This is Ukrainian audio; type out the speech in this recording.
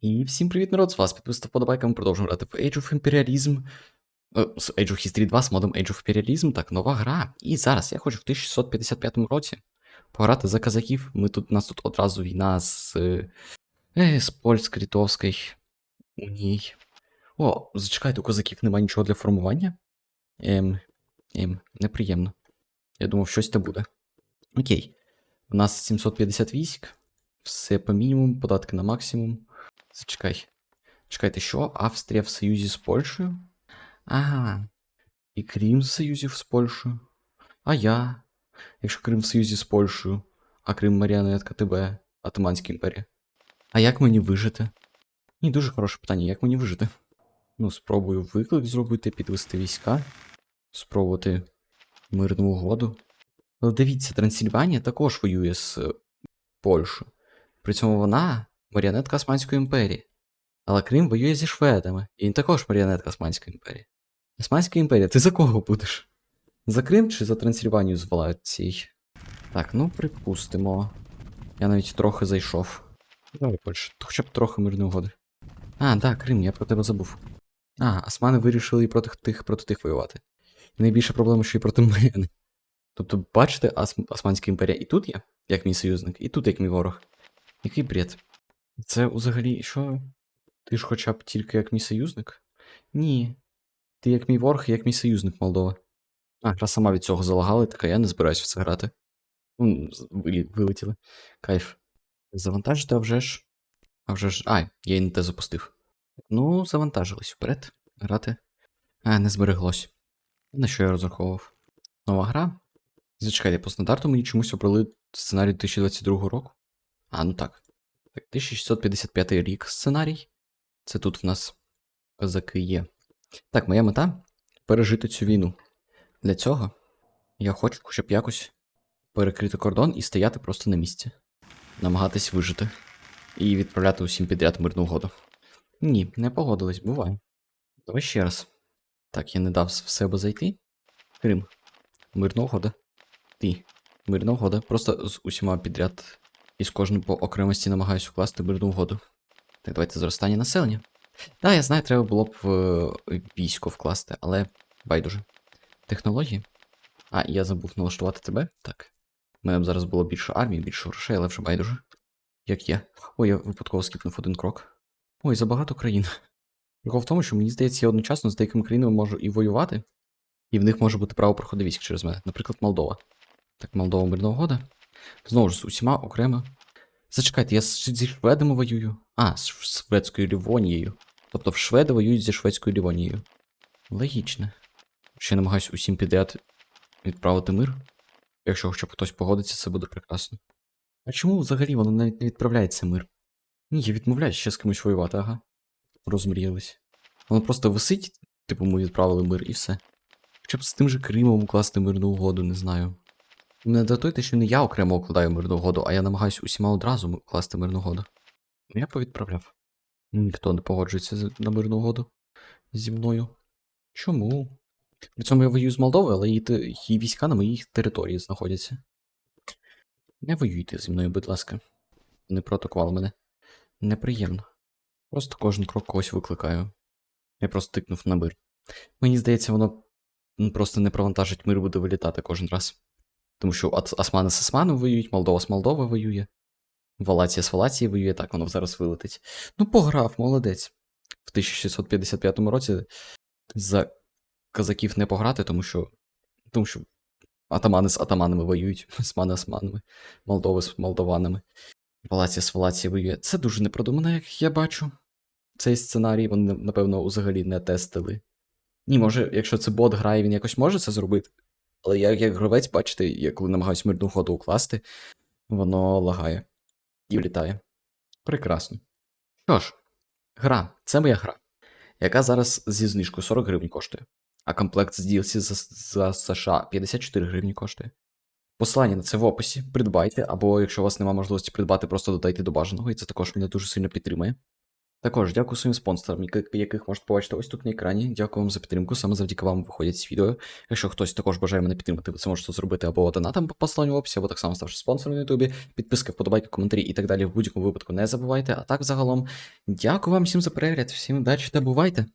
І всім привіт, народ! З вас підписав вподобайка, ми продовжуємо грати в Age of Imperialism. З Age of History 2 з модом Age of Imperialism. Так, нова гра. І зараз я хочу в 1655 році пограти за казаків. Ми тут, у нас тут одразу війна з, е, з польсько-литовською унією. О, зачекайте, у козаків немає нічого для формування. Ем, ем, неприємно. Я думав, щось те буде. Окей. У нас 750 військ. Все по мінімуму, податки на максимум. Зачекай. Чекайте, що? Австрія в союзі з Польщею? Ага. І Крим в союзі з Польщею. А я. Якщо Крим в союзі з Польщею, а Крим маріонетка ТБ, Атаманська імперія. А як мені вижити? Ні, дуже хороше питання, як мені вижити? Ну, спробую виклик зробити, підвести війська, спробувати мирну угоду. Але дивіться, Трансильванія також воює з е, Польщею. При цьому вона маріонетка Османської імперії. Але Крим воює зі шведами, і він також маріонетка Османської імперії. Османська імперія, ти за кого будеш? За Крим чи за Трансильванію з Валацій? Так, ну припустимо. Я навіть трохи зайшов. Давай, Польща, хоча б трохи мирної угоди. А, да, Крим, я про тебе забув. А, османи вирішили і проти тих проти тих воювати. І найбільша проблема, що і проти мене. Тобто, бачите, Ос... Османська імперія і тут є, як мій союзник, і тут як мій ворог. Який бред? Це взагалі що? Ти ж хоча б тільки як мій союзник? Ні. Ти як мій ворог і як мій союзник Молдова. А, гра сама від цього залагала, така я не збираюся в це грати. Вилетіли. Кайф. Завантажити, а вже ж. А вже ж. А, я і не те запустив. Ну, завантажились вперед. Грати. А, не збереглось. На що я розраховував? Нова гра? Зачекайте, по стандарту мені чомусь обрали сценарій 2022 року. А, ну так. Так, 1655 рік сценарій. Це тут в нас козаки є. Так, моя мета пережити цю війну. Для цього я хочу хоча б якось перекрити кордон і стояти просто на місці. Намагатись вижити. І відправляти усім підряд мирну угоду. Ні, не погодились, буває. Давай ще раз. Так, я не дав в себе зайти. Крим. Мирна угода. Ти. Мирна угода. Просто з усіма підряд і з кожним по окремості намагаюсь укласти мирну угоду. Так, давайте зростання населення. Так, я знаю, треба було б в е, військо вкласти, але байдуже. Технології. А, я забув налаштувати тебе. Так. У мене б зараз було більше армії, більше грошей, але вже байдуже. Як є. Ой, я випадково скіпнув один крок. Ой, забагато країн. Прикол в тому, що мені здається, я одночасно з деякими країнами можу і воювати, і в них може бути право проходу військ через мене. Наприклад, Молдова. Так, Молдова мирна угода. Знову ж з усіма окремо. Зачекайте, я зі шведами воюю. А, з шведською Лівонією. Тобто в шведи воюють зі шведською Лівонією. Логічно. Ще намагаюсь усім підряд відправити мир. Якщо хоча б хтось погодиться, це буде прекрасно. А чому взагалі воно навіть не відправляється мир? Ні, я відмовляюсь ще з кимось воювати, ага. Розмріялись. Воно просто висить, типу, ми відправили мир і все. Хоча б з тим же Кримом укласти мирну угоду, не знаю. Мене дратує те, що не я окремо укладаю мирну угоду, а я намагаюся усіма одразу укласти мирну угоду. Ну, Я повідправляв. Ніхто не погоджується на мирну угоду зі мною. Чому? При цьому я воюю з Молдовою, але її, її війська на моїй території знаходяться. Не воюйте зі мною, будь ласка. Не проатакували мене. Неприємно. Просто кожен крок когось викликаю. Я просто тикнув на мир. Мені здається, воно просто не провантажить мир, буде вилітати кожен раз. Тому що Османи з Османом воюють, Молдова з Молдова воює. Валація з Валації воює, так воно зараз вилетить. Ну, пограв, молодець. В 1655 році за казаків не пограти, тому що. Тому що атамани з атаманами воюють, османи з османами, Молдови з молдованами. Валація з Валації воює. Це дуже непродумано, як я бачу. Цей сценарій вони, напевно, взагалі не тестили. Ні, може, якщо це бот грає, він якось може це зробити. Але я як гравець, бачите, я коли намагаюся мирну ходу укласти, воно лагає і влітає. Прекрасно. Що ж, гра, це моя гра, яка зараз зі знижкою 40 гривень коштує, а комплект з DLC за, за США 54 гривні коштує. Посилання на це в описі, придбайте, або якщо у вас немає можливості придбати, просто додайте до бажаного, і це також мене дуже сильно підтримує. Також дякую своїм спонсорам, яких можете побачити ось тут на екрані. Дякую вам за підтримку. Саме завдяки вам виходять ці відео. Якщо хтось також бажає мене підтримати, ви це можете зробити або донатом по посланню в описі, або так само ставши спонсором на Ютубі. Підписки, вподобайки, коментарі і так далі. В будь-якому випадку не забувайте. А так загалом, дякую вам всім за перегляд, всім удачі та бувайте!